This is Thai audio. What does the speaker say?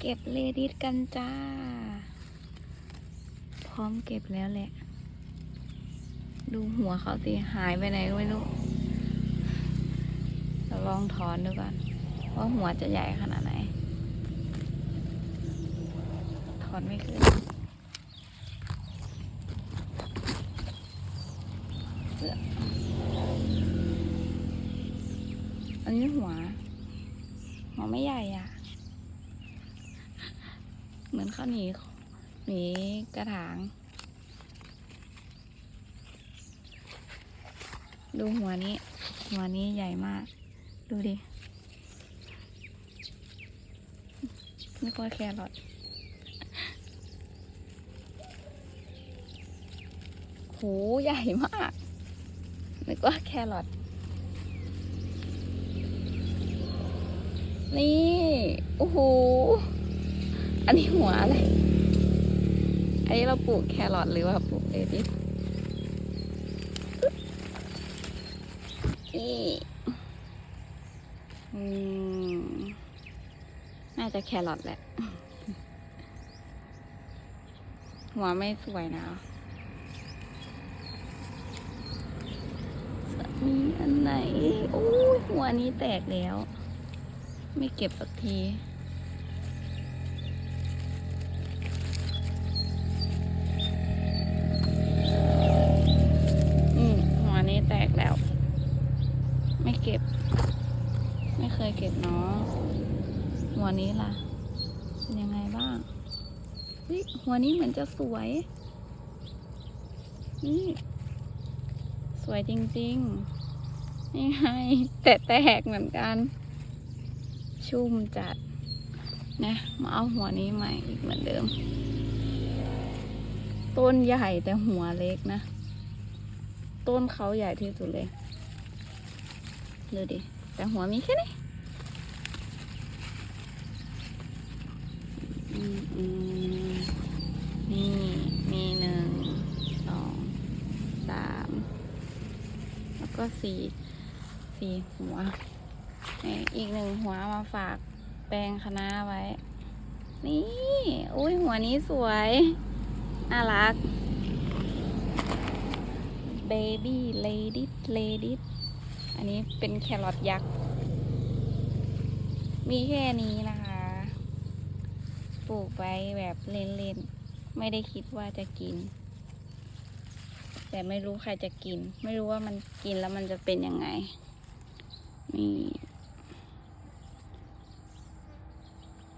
เก็บเลดิสกันจ้า พร้อมเก็บแล้วแหละ ดูหัวเขาสิ หายไปไหนก็ไม่รู้เราลองถอนดูก่อนว่าหัวจะใหญ่ขนาดไหน ถอนไม่ขึ้นเอื้ออันนี้หัวหัวไม่ใหญ่อะ เหมือนข้าวหนีหนีกระถาง ดูหัวนี้ หัวนี้ใหญ่มาก ดูดินี่ก็แครอทโหใหญ่มากนึกว่าแครอทนี่ โอ้โห อันนี้หัวอะไร อันนี้เราปลูกแครอทหรือว่าปลูกเลดิสนี่อืมน่าจะแครอทแหละ หัวไม่สวยนะมีอันไหน โอ้ยหัวนี้แตกแล้ว ไม่เก็บสักที นี้แตกแล้ว ไม่เก็บ ไม่เคยเก็บเนาะหัวนี้ล่ะเป็นยังไงบ้างเฮ้ยหัวนี้เหมือนจะสวย นี่ สวยจริงๆ นี่ไงแต่แตกเหมือนกัน ชุ่มจัดนะมาเอาหัวนี้ใหม่อีกเหมือนเดิม ต้นใหญ่แต่หัวเล็กนะ ต้นเขาใหญ่ที่สุดเลย ดูดิ แต่หัวมีแค่นี้อืมอืมนี่ มีหนึ่ง สอง สาม แล้วก็สี่ สี่หัว อีกหนึ่งหัวมาฝากแปลงคณะไว้ นี่ อุ้ยหัวนี้สวย น่ารัก เบบี้เลดิสเลดิสอันนี้เป็นแครอทยักษ์ มีแค่นี้นะคะ ปลูกไว้แบบเล่นๆ ไม่ได้คิดว่าจะกิน แต่ไม่รู้ใครจะกิน ไม่รู้ว่ามันกินแล้วมันจะเป็นยังไง นี่